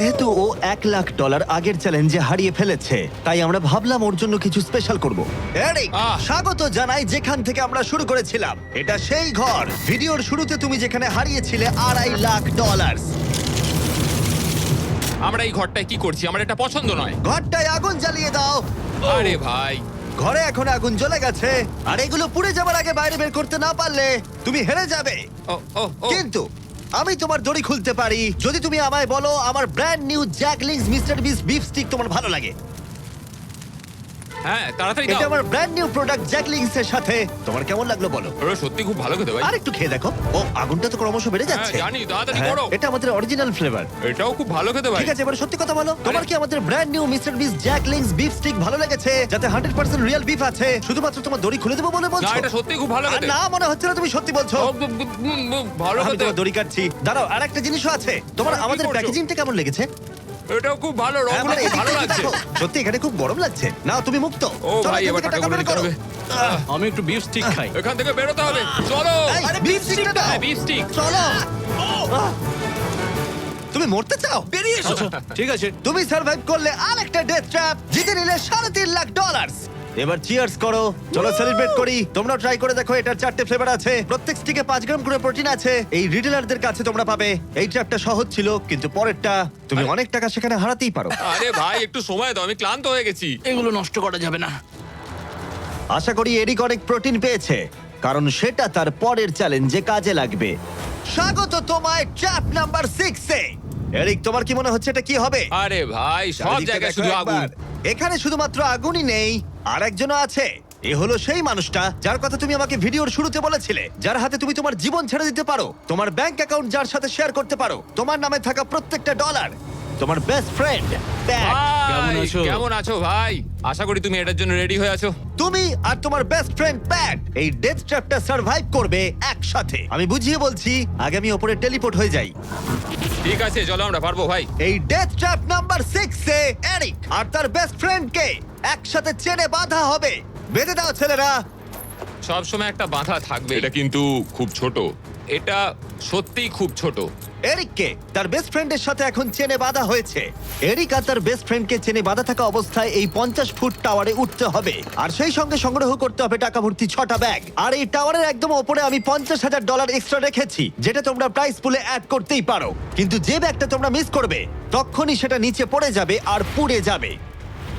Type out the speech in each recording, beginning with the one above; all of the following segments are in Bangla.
যেহেতু ও এক লাখ ডলার আগের চ্যালেঞ্জে হারিয়ে ফেলেছে। তাই আমরা ভাবলাম ওর জন্য কিছু স্পেশাল করব। এরিক আহ। স্বাগত জানাই যেখান থেকে আমরা শুরু করেছিলাম। এটা সেই ঘর। ভিডিওর শুরুতে তুমি যেখানে হারিয়েছিলে আড়াই লাখ ডলার আমরা এই ঘরটায় কি করছি? আমার এটা পছন্দ নয়। ঘরটায় আগুন জ্বালিয়ে দাও। আরে ভাই। ঘরে এখন আগুন জ্বলে গেছে। আর এগুলো পুড়ে যাবার আগে বাইরে বের করতে না পারলে তুমি হেরে যাবে। ও ও ও। কিন্তু আমি তোমার দড়ি খুলতে পারি। যদি তুমি আমায় বলো, আমার brand new Jack Link's mister Beast beef stick তোমার ভালো লাগে। হ্যাঁ তাড়াতাড়ি এটা দাও। আমার ব্র্যান্ড নিউ প্রোডাক্ট জ্যাকলিংস এর সাথে। তোমার কেমন লাগল বলো? ওরা সত্যি খুব ভালো খেতে ভাই। আর একটু খেয়ে দেখো। ও আগুনটা তো ক্রমশ বেড়ে হ্যাঁ, যাচ্ছে। জানি, তাড়াতাড়ি হ্যাঁ, করো। এটা আমাদের অরিজিনাল ফ্লেভার এটাও খুব ভালো খেতে ভাই। ঠিক আছে এবার সত্যি কথা বলো। তোমার কি আমাদের brand new mister Beast Jack Link's beef stick ভালো লেগেছে? যাতে 100% রিয়েল বিফ আছে। শুধুমাত্র তোমার দড়ি খুলে দেবো বলে না বলছো? এটা সত্যি খুব ভালো আর খেতে। না মনে হচ্ছে না তুমি সত্যি বলছো। ও, ভালো আমি খেতে। তোমার দড়ি কাটছি। দাঁড়াও আর একটা জিনিসও আছে। তোমার আরে, কি আমাদের করছ? প্যাকেজিংটা কেমন লেগেছে? এটাও খুব ভালো হ্যাঁ, রংগুলো খুব ভালো লাগছে। দেখো। সত্যি এখানে খুব গরম লাগছে। না তুমি মুক্ত। ও চলো, ভাই এখান এবার থেকে টাকা বের করো। হবে আমি একটু বিফ স্টিক খাই। এখান থেকে বেরোতে হবে। চলো। এই, beef stick দাও। বিফ স্টিক চলো। আহ, তুমি মরতে চাও? বেরিয়ে এসো। আচ্ছা ঠিক আছে। তুমি সার্ভাইভ করলে আরেকটা ডেথ ট্র্যাপ জিতে নিলে সাড়ে তিন লাখ ডলার এবার চিয়ার্স করো। চলো সেলিব্রেট করি। তোমরা ট্রাই করে দেখো এটার চারটে ফ্লেভার আছে। প্রত্যেক স্টিকে পাঁচ গ্রাম করে প্রোটিন আছে। এই রিটেলারদের কাছে তোমরা পাবে। এই ট্র্যাপটা সহজ ছিল কিন্তু পরেরটা তুমি অনেক টাকা সেখানে হারাতেই পারো। আরে ভাই একটু সময় দাও আমি ক্লান্ত হয়ে গেছি। এগুলো নষ্ট করা যাবে না। আশা করি এরিক অনেক প্রোটিন পেয়েছে কারণ সেটা তার পরের চ্যালেঞ্জে কাজে লাগবে। স্বাগত তোমায় ট্র্যাপ নাম্বার সিক্সে এরিক তোমার কি মনে হচ্ছে এটা কি হবে? আরে ভাই সব জায়গায় শুধু আগুন। এখানে শুধুমাত্র আগুনই নেই আর একজনও আছে। এ হলো সেই মানুষটা যার কথা তুমি আমাকে ভিডিওর শুরুতে বলেছিলে। যার হাতে তুমি তোমার জীবন ছেড়ে দিতে পারো। তোমার ব্যাংক অ্যাকাউন্ট যার সাথে শেয়ার করতে পারো। তোমার নামে থাকা প্রত্যেকটা ডলার তোমার বেস্ট ফ্রেন্ড কেমন ভাই, আছো? কেমন আছো ভাই? আশা করি তুমি এটার জন্য রেডি হয়ে আছো। তুমি আর তোমার বেস্ট ফ্রেন্ড প্যাট এই ডেথ ট্র্যাপটা সার্ভাইভ করবে একসাথে। আমি বুঝিয়ে বলছি আগে আমি ওপরে টেলিপোর্ট হয়ে যাই। ঠিক আছে চলো আমরা পারব ভাই। এই ডেথ ট্র্যাপ নাম্বার সিক্সে এরিক আর তার বেস্ট ফ্রেন্ডকে একসাথে চেনে বাঁধা হবে। বেঁধে দাও ছেলেরা। সব সময় একটা বাধা থাকবে। এটা কিন্তু খুব ছোট। এটা সত্যিই খুব ছোট। এরিককে তার বেস্ট ফ্রেন্ডের সাথে এখন চেনে বাঁধা হয়েছে। এরিক আর তার বেস্ট ফ্রেন্ডকে চেনে বাঁধা থাকা অবস্থায় এই পঞ্চাশ ফুট টাওয়ারে উঠতে হবে। আর সেই সঙ্গে সংগ্রহ করতে হবে টাকা ভর্তি ছটা ব্যাগ আর এই টাওয়ারের একদম ওপরে আমি পঞ্চাশ হাজার ডলার এক্সট্রা রেখেছি, যেটা তোমরা প্রাইস পুলে অ্যাড করতেই পারো। কিন্তু যে ব্যাগটা তোমরা মিস করবে, তখনই সেটা নিচে পড়ে যাবে আর পুড়ে যাবে।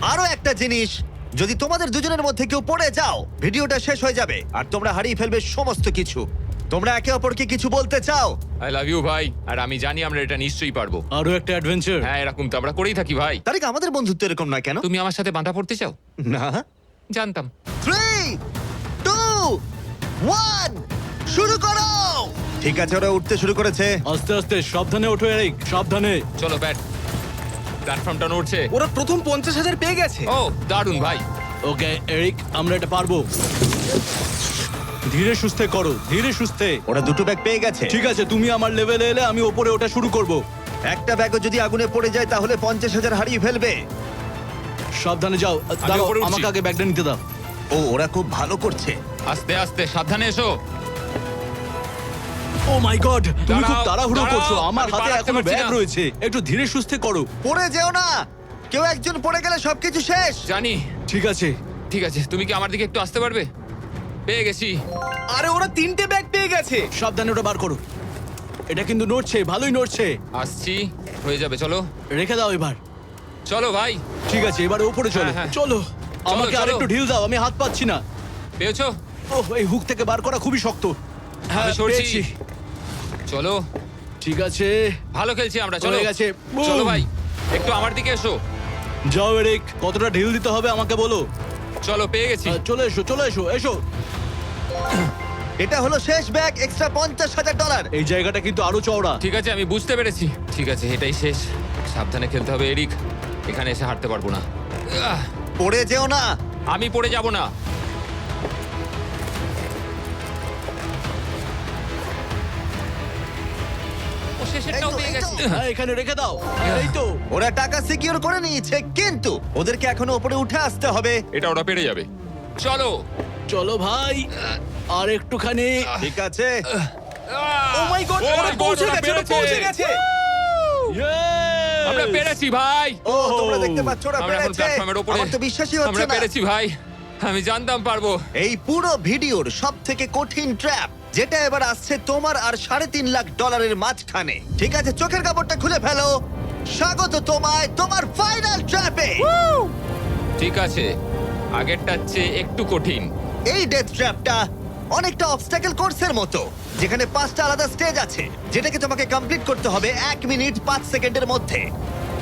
আরও একটা জিনিস, যদি তোমাদের দুজনের মধ্যে কেউ পড়ে যাও, ভিডিওটা শেষ হয়ে যাবে। আর তোমরা হারিয়ে ফেলবে সমস্ত কিছু। তোমরা একে অপরকে কিছু বলতে চাও? আই লাভ ইউ ভাই। আর আমি জানি আমরা এটা নিশ্চয়ই পারব। আরও একটা অ্যাডভেঞ্চার হ্যাঁ এরকম তো আমরা করেই থাকি ভাই। তারিখ আমাদের বন্ধুত্ব এরকম না কেন? তুমি আমার সাথে বাঁধা পড়তে চাও? না। জানতাম। থ্রি টু ওয়ান শুরু করো! ঠিক আছে ওরা উঠতে শুরু করেছে। আস্তে আস্তে সাবধানে ওঠো এরিক সাবধানে। চলো ব্যাট। প্ল্যাটফর্মটা নড়ছে। ওরা প্রথম পঞ্চাশ হাজার পেয়ে গেছে। ও দারুণ ভাই। ওকে এরিক আমরা এটা পারব। ধীরে সুস্থে করো ধীরে সুস্থে। ওরা দুটো ব্যাগ পেয়ে গেছে। ঠিক আছে তুমি আমার লেভেলে এলে আমি ওপরে ওটা শুরু করব। একটা ব্যাগও যদি আগুনে পড়ে যায় তাহলে পঞ্চাশ হাজার হারিয়ে ফেলবে। সাবধানে যাও। দাঁড়াও উপরে উঠছি। আমাকে আগে ব্যাগটা নিতে দাও। ও ওরা খুব ভালো করছে। আস্তে আস্তে সাবধানে এসো। ও মাই গড তুমি খুব দাঁড়াও, তাড়াহুড়ো দাঁড়াও, করছ। আমার আমি হাতে রাখতে এখনও পারছি ব্যাগ না। রয়েছে। একটু ধীরে সুস্থে করো। পড়ে যেও না। কেউ একজন পড়ে গেলে সবকিছু শেষ। জানি। ঠিক আছে। ঠিক আছে তুমি কি আমার দিকে একটু আসতে পারবে? পেয়ে গেছি। আরে ওরা তিনটে ব্যাগ পেয়ে গেছে। সাবধানে ওটা বার করো। এটা কিন্তু নড়ছে ভালোই নড়ছে। আসছি হয়ে যাবে চলো। রেখে দাও এবার। চলো ভাই। ঠিক আছে এবার উপরে চলো। হ্যাঁ, হ্যাঁ। চলো আমাকে চলো। আরেকটু ঢিল দাও আমি হাত পাচ্ছি না। পেয়েছ? ওহ এই হুক থেকে বার করা খুবই শক্ত। হ্যাঁ সরছি। পেয়েছি। চলো। ঠিক আছে। ভালো খেলছি আমরা চলো। হয়ে গেছে। বুম। চলো ভাই। একটু আমার দিকে এসো। যাও এরিক। কতটা ঢিল দিতে হবে আমাকে বলো। চলো পেয়ে গেছি। আহ, চলে এসো চলে এসো এসো। এটা হলো শেষ ব্যাগ এক্সট্রা পঞ্চাশ হাজার ডলার এই জায়গাটা কিন্তু আরও চওড়া। ঠিক আছে আমি বুঝতে পেরেছি। ঠিক আছে এটাই শেষ। সাবধানে খেলতে হবে এরিক। এখানে এসে হারতে পারব না। আহ, পড়ে যেও না। আমি পড়ে যাব না। ও শেষেরটাও এই তো, পেয়ে এই তো। হ্যাঁ এখানে রেখে দাও। এই তো। ওরা টাকা সিকিউর করে নিয়েছে কিন্তু ওদেরকে এখনও উপরে উঠে আসতে হবে। এটা ওরা পেরে যাবে। চলো। চলো ভাই। আর একটুখানি ঠিক আছে। ও মাই গড Oh ওরা God, পৌঁছে ওরা গেছে ওরা পেরেছে। পৌঁছে গেছে। আমরা পেরেছি ভাই। ও তোমরা দেখতে পাচ্ছ ওরা আমরা এখন পেরেছে। প্ল্যাটফর্মের উপরে। আমার তো বিশ্বাসই হচ্ছে আমরা না। পেরেছি ভাই। আমি জানতাম পারব। এই পুরো ভিডিওর সব থেকে কঠিন ট্র্যাপ যেটা এবার আসছে তোমার আর সাড়ে তিন লাখ ডলারের মাঝখানে। ঠিক আছে চোখের কাপড়টা খুলে ফেলো। স্বাগত তোমায় তোমার ফাইনাল ট্র্যাপে ঠিক আছে। আগেরটার চেয়ে একটু কঠিন। এই ডেথ ট্র্যাপটা অনেকটা অবস্ট্যাকল কোর্সের মতো, যেখানে পাঁচটা আলাদা স্টেজ আছে, যেটাকে তোমাকে কমপ্লিট করতে হবে এক মিনিট পাঁচ সেকেন্ডের মধ্যে।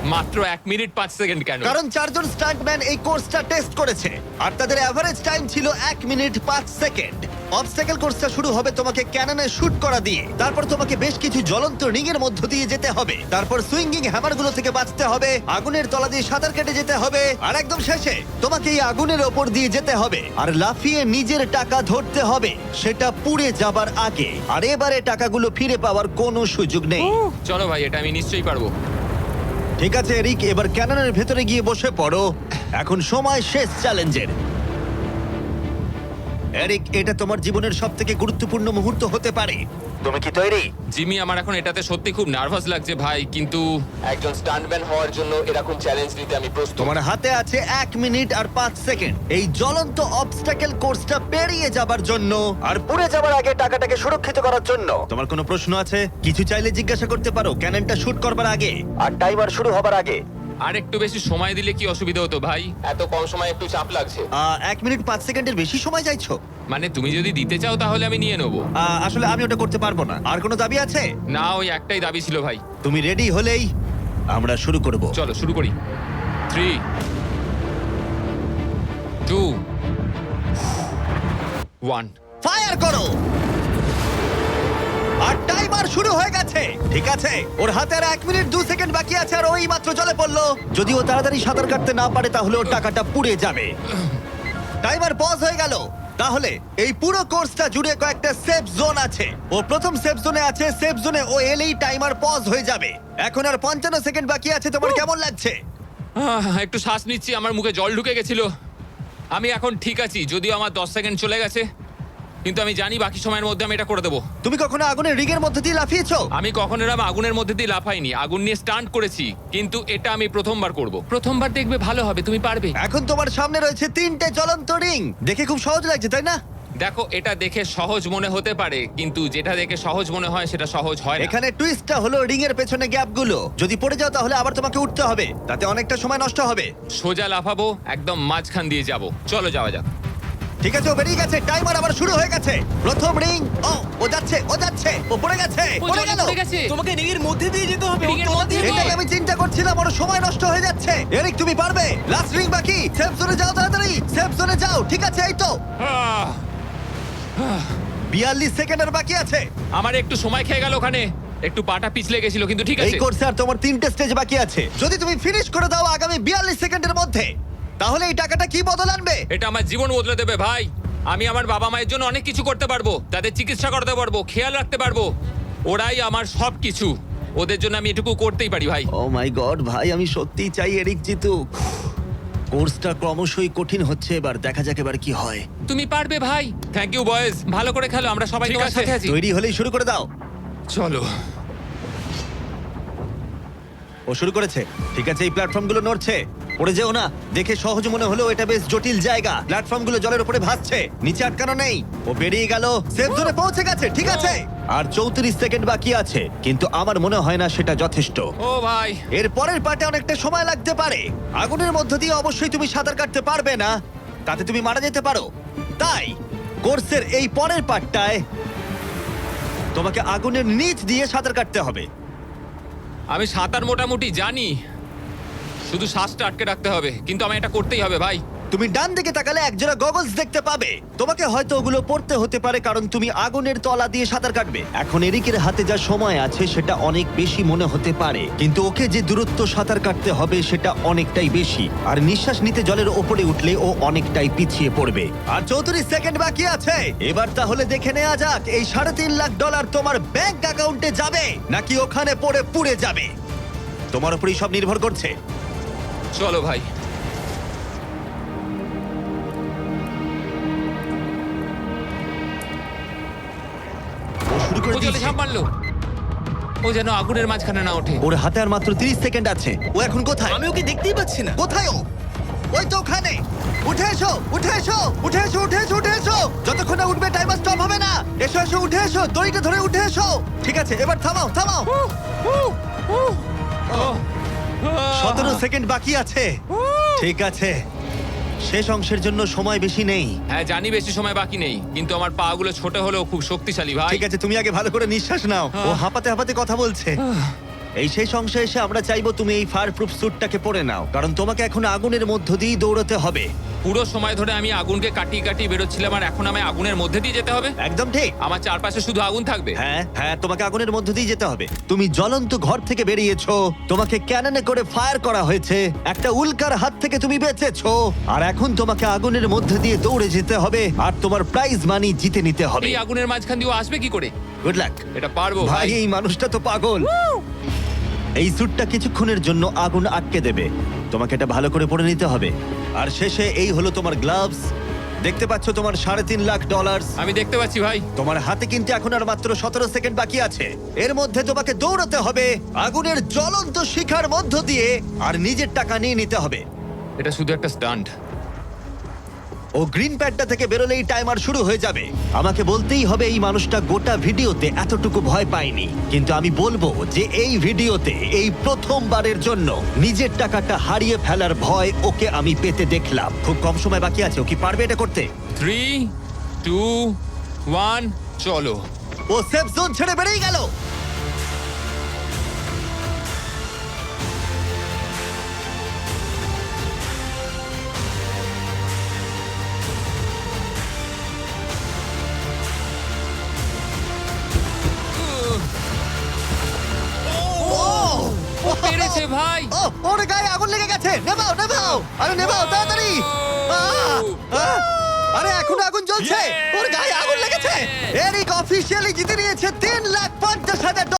মাত্র এক মিনিট পাঁচ সেকেন্ড কেন? কারণ চারজন স্টান্টম্যান এই কোর্সটা টেস্ট করেছে আর তাদের অ্যাভারেজ টাইম ছিল এক মিনিট পাঁচ সেকেন্ড। অবস্টাকেল কোর্সটা শুরু হবে তোমাকে ক্যাননে শুট করা দিয়ে। তারপর তোমাকে বেশ কিছু জ্বলন্ত রিং এর মধ্য দিয়ে যেতে হবে। তারপর সুইঙ্গিং হ্যামারগুলো থেকে বাঁচতে হবে আগুনের তলা দিয়ে সাঁতার কেটে যেতে হবে আর একদম শেষে তোমাকে এই আগুনের ওপর দিয়ে যেতে হবে। আর লাফিয়ে নিজের টাকা ধরতে হবে সেটা পুড়ে যাবার আগে। আর এবারে টাকাগুলো ফিরে পাওয়ার কোনো সুযোগ নেই। চলো ভাই এটা আমি নিশ্চয়ই পারব। ঠিক আছে, এরিক, এবার ক্যাননের ভেতরে গিয়ে বসে পড়ো। এখন সময় শেষ চ্যালেঞ্জের। এরিক, এটা তোমার জীবনের সব থেকে গুরুত্বপূর্ণ মুহূর্ত হতে পারে। তুমি কি তৈরি? জিমি আমার এখন এটাতে সত্যি খুব নার্ভাস লাগছে ভাই কিন্তু একজন স্টান্টম্যান হওয়ার জন্য এরকম চ্যালেঞ্জ নিতে আমি প্রস্তুত। তোমার হাতে আছে এক মিনিট আর পাঁচ সেকেন্ড। এই জ্বলন্ত অবস্টাকেল কোর্সটা পেরিয়ে যাবার জন্য। আর পুড়ে যাবার আগে টাকাটাকে সুরক্ষিত করার জন্য। তোমার কোনো প্রশ্ন আছে? কিছু চাইলে জিজ্ঞাসা করতে পারো ক্যাননটা শুট করবার আগে। আর টাইমার শুরু হবার আগে। আর একটু বেশি সময় দিলে কি অসুবিধা হতো ভাই? এত কম সময় একটু চাপ লাগছে। আহ, এক মিনিট পাঁচ সেকেন্ডের বেশি সময় চাইছো? মানে তুমি যদি দিতে চাও তাহলে আমি নিয়ে নেব। আহ, আসলে আমি ওটা করতে পারব না। আর কোনো দাবি আছে? না ওই একটাই দাবি ছিল ভাই। তুমি রেডি হলেই আমরা শুরু করব। চলো শুরু করি। থ্রি টু ওয়ান ফায়ার করো! আর টাইমার শুরু হয়ে গেছে। ঠিক আছে, ওর হাতে আর এক মিনিট, দু সেকেন্ড বাকি আছে, আর ওই মাত্র জলে পড়ল। যদি ও তাড়াতাড়ি সাঁতার কাটতে না পারে, তাহলে ওর টাকাটা পুড়ে যাবে। টাইমার পজ হয়ে গেল। তাহলে, এই পুরো কোর্সটা জুড়ে কয়েকটা সেফ জোন আছে। ও প্রথম সেফ জোনে আছে সেফ জোনে ও এলেই টাইমার পজ হয়ে যাবে। এখন আর পঞ্চান্ন সেকেন্ড বাকি আছে, তোমার কেমন লাগছে? একটু শ্বাস নিচ্ছি, আমার মুখে জল ঢুকে গেছিল। আমি এখন ঠিক আছি, যদিও আমার দশ সেকেন্ড চলে গেছে। কিন্তু আমি জানি বাকি সময়ের মধ্যে আমি এটা করে দেবো। তুমি কখনো আগুনের রিগের মধ্যে দিয়ে লাফিয়েছো? আমি কখনো এরম আগুনের মধ্যে দিয়ে লাফাইনি। আগুন নিয়ে স্টান্ট করেছি কিন্তু এটা আমি প্রথমবার করব। প্রথমবার দেখবে ভালো হবে তুমি পারবে। এখন তোমার সামনে রয়েছে তিনটে জ্বলন্ত রিং। দেখে খুব সহজ লাগছে তাই না? দেখো এটা দেখে সহজ মনে হতে পারে কিন্তু যেটা দেখে সহজ মনে হয় সেটা সহজ হয় না। এখানে টুইস্টটা হলো রিং এর পেছনে গ্যাপগুলো। যদি পড়ে যাও তাহলে আবার তোমাকে উঠতে হবে। তাতে অনেকটা সময় নষ্ট হবে। সোজা লাফাবো একদম মাঝখান দিয়ে যাব। চলো যাওয়া যাক। ঠিক আছে ও বেরিয়ে গেছে। টাইমার আবার শুরু হয়ে গেছে। প্রথম রিং ও ও যাচ্ছে ও যাচ্ছে ও পড়ে গেছে পড়ে গেল। তোমাকে রিংয়ের মধ্যে দিয়ে যেতে হবে রিংয়ের মধ্যে এটাই আমি চিন্তা করছিলাম ওর সময় নষ্ট হয়ে যাচ্ছে। এরিক তুমি পারবে? লাস্ট রিং বাকি। সেফ জোনে যাও তাড়াতাড়ি। সেফ জোনে যাও। ঠিক আছে এই তো। বিয়াল্লিশ সেকেন্ড আর বাকি আছে। আমার একটু সময় খেয়ে গেল ওখানে। একটু পাটা পিছলে গেছিল কিন্তু ঠিক এই আছে। কোর্সে আর তোমার তিনটে স্টেজ বাকি আছে। যদি তুমি ফিনিশ করে দাও আগামী বিয়াল্লিশ সেকেন্ডের মধ্যে। তাহলে এই টাকাটা কি বদল আনবে? এটা আমার জীবন বদলে দেবে ভাই। আমি আমার বাবা মায়ের জন্য অনেক কিছু করতে পারব তাদের চিকিৎসা করতে পারব খেয়াল রাখতে পারব। ওরাই আমার সব কিছু ওদের জন্য আমি এটুকু করতেই পারি ভাই। ও মাই গড ভাই আমি সত্যিই চাই এরিক জিতুক। কোর্সটা ক্রমশই কঠিন হচ্ছে এবার দেখা যাক এবার কি হয়। তুমি পারবে ভাই। থ্যাংক ইউ বয়েজ ভালো করে খেলো আমরা সবাই তোমার। সাথে আছি। তৈরি হলেই শুরু করে দাও। চলো। ও শুরু করেছে। ঠিক আছে এই প্ল্যাটফর্মগুলো নড়ছে। পড়ে যেও না দেখে সহজ মনে হলেও এটা বেশ জটিল জায়গা। প্ল্যাটফর্মগুলো জলের উপরে ভাসছে নিচে আটকানো নেই। ও বেরিয়ে গেল সেফ জোনে পৌঁছে গেছে ঠিক আছে। আর চৌত্রিশ সেকেন্ড বাকি আছে কিন্তু আমার মনে হয় না সেটা যথেষ্ট। ও ভাই। এর পরের পার্টে অনেকটা সময় লাগতে পারে। আগুনের মধ্য দিয়ে অবশ্যই তুমি সাঁতার কাটতে পারবে না তাতে তুমি মারা যেতে পারো। তাই কোর্সের এই পরের পার্টটায় তোমাকে আগুনের নিচ দিয়ে সাঁতার কাটতে হবে। আমি সাঁতার মোটামুটি জানি শুধু শ্বাসটা আটকে রাখতে হবে, কিন্তু আমি এটা করতেই হবে, ভাই। তুমি ডান দিকে তাকালে একজোড়া গগলস দেখতে পাবে। তোমাকে হয়তো ওগুলো পড়তে হতে পারে, কারণ তুমি আগুনের তলা দিয়ে সাঁতার কাটবে। এখন এরিকের হাতে যা সময় আছে, সেটা অনেক বেশি মনে হতে পারে। কিন্তু ওকে যে দূরত্ব সাঁতার কাটতে হবে, সেটা অনেকটাই বেশি। আর নিঃশ্বাস নিতে জলের ওপরে উঠলে ও অনেকটাই পিছিয়ে পড়বে। আর চৌত্রিশ সেকেন্ড বাকি আছে। এবার তাহলে দেখে নেওয়া যাক, এই সাড়ে তিন লাখ ডলার তোমার ব্যাংক অ্যাকাউন্টে যাবে, নাকি ওখানে পড়ে পুড়ে যাবে? তোমার উপরেই সব নির্ভর করছে। চলো ভাই। ও শুরু করে ও জলে দিয়েছে। ঝাঁপ মারলো। ও যেন আগুনের মাঝখানে না ওঠে। ওর হাতে আর মাত্র 30 সেকেন্ড আছে। ও এখন কোথায়? আমি ওকে দেখতেই পাচ্ছি না। কোথায় ও? ওই তো ওখানে। উঠে এসো উঠে এসো উঠে এসো উঠে এসো উঠে এসো। যতক্ষণ না উঠবে টাইমার স্টপ হবে না। এসো এসো উঠে এসো। দড়িটা ধরে উঠে এসো। ঠিক আছে এবার থামাও থামাও। সতেরো সেকেন্ড বাকি আছে। ঠিক আছে। শেষ অংশের জন্য সময় বেশি নেই। হ্যাঁ জানি বেশি সময় বাকি নেই কিন্তু আমার পা গুলো ছোট হলেও খুব শক্তিশালী ভাই। ঠিক আছে তুমি আগে ভালো করে নিঃশ্বাস নাও। ও হাঁপাতে হাঁপাতে কথা বলছে। এই শেষ অংশে এসে আমরা চাইব তুমি এই ফায়ার প্রুফ স্যুটটাকে পরে নাও কারণ তোমাকে এখন আগুনের মধ্য দিয়েই দৌড়াতে হবে। পুরো সময় ধরে আমি আগুনকে কাটিয়ে কাটিয়ে বেরোচ্ছিলাম আর এখন আমি আগুনের মধ্যে দিয়ে যেতে হবে? একদম ঠিক। আমার চারপাশে শুধু আগুন থাকবে? হ্যাঁ হ্যাঁ তোমাকে আগুনের মধ্য দিয়ে যেতে হবে। তুমি জ্বলন্ত ঘর থেকে বেরিয়েছো। তোমাকে ক্যাননে করে ফায়ার করা হয়েছে। একটা উল্কার হাত থেকে তুমি বেঁচেছো। আর এখন তোমাকে আগুনের মধ্যে দিয়ে দৌড়ে যেতে হবে আর তোমার প্রাইজ মানি জিতে নিতে হবে। এই আগুনের মাঝখান দিয়ে ও আসবে কি করে? গুড লাক এটা পারব ভাই ভাই। এই মানুষটা তো পাগল। এই স্যুটটা কিছুক্ষণের জন্য আগুন আটকে দেবে। তোমাকে এটা ভালো করে পরে নিতে হবে। আর শেষে এই হলো তোমার গ্লাভস দেখতে পাচ্ছ তোমার সাড়ে তিন লাখ ডলার আমি দেখতে পাচ্ছি ভাই। তোমার হাতে কিন্তু এখন আর মাত্র সতেরো সেকেন্ড বাকি আছে। এর মধ্যে তোমাকে দৌড়াতে হবে আগুনের জ্বলন্ত শিখার মধ্য দিয়ে আর নিজের টাকা নিয়ে নিতে হবে। এটা শুধু একটা স্টান্ট ও গ্রিন প্যাডটা থেকে বেরোলেই টাইমার শুরু হয়ে যাবে। আমাকে বলতেই হবে এই মানুষটা গোটা ভিডিওতে এতটুকু ভয় পায়নি। কিন্তু আমি বলব যে এই ভিডিওতে এই প্রথমবারের জন্য নিজের টাকাটা হারিয়ে ফেলার ভয় ওকে আমি পেতে দেখলাম। খুব কম সময় বাকি আছে ও কি পারবে এটা করতে? থ্রি টু ওয়ান চলো। ও সেফ জোন ছেড়ে বেরিয়ে গেল! পেরেছে ভাই ও ওর গায়ে আগুন লেগে গেছে নেভাও নেভাও আরে নেভাও তাড়াতাড়ি আহ! আহ! আরে এখন আগুন জ্বলছে! ওর গায়ে আগুন লেগেছে এরিক অফিসিয়ালি জিতে নিয়েছে তিন লাখ পঞ্চাশ হাজার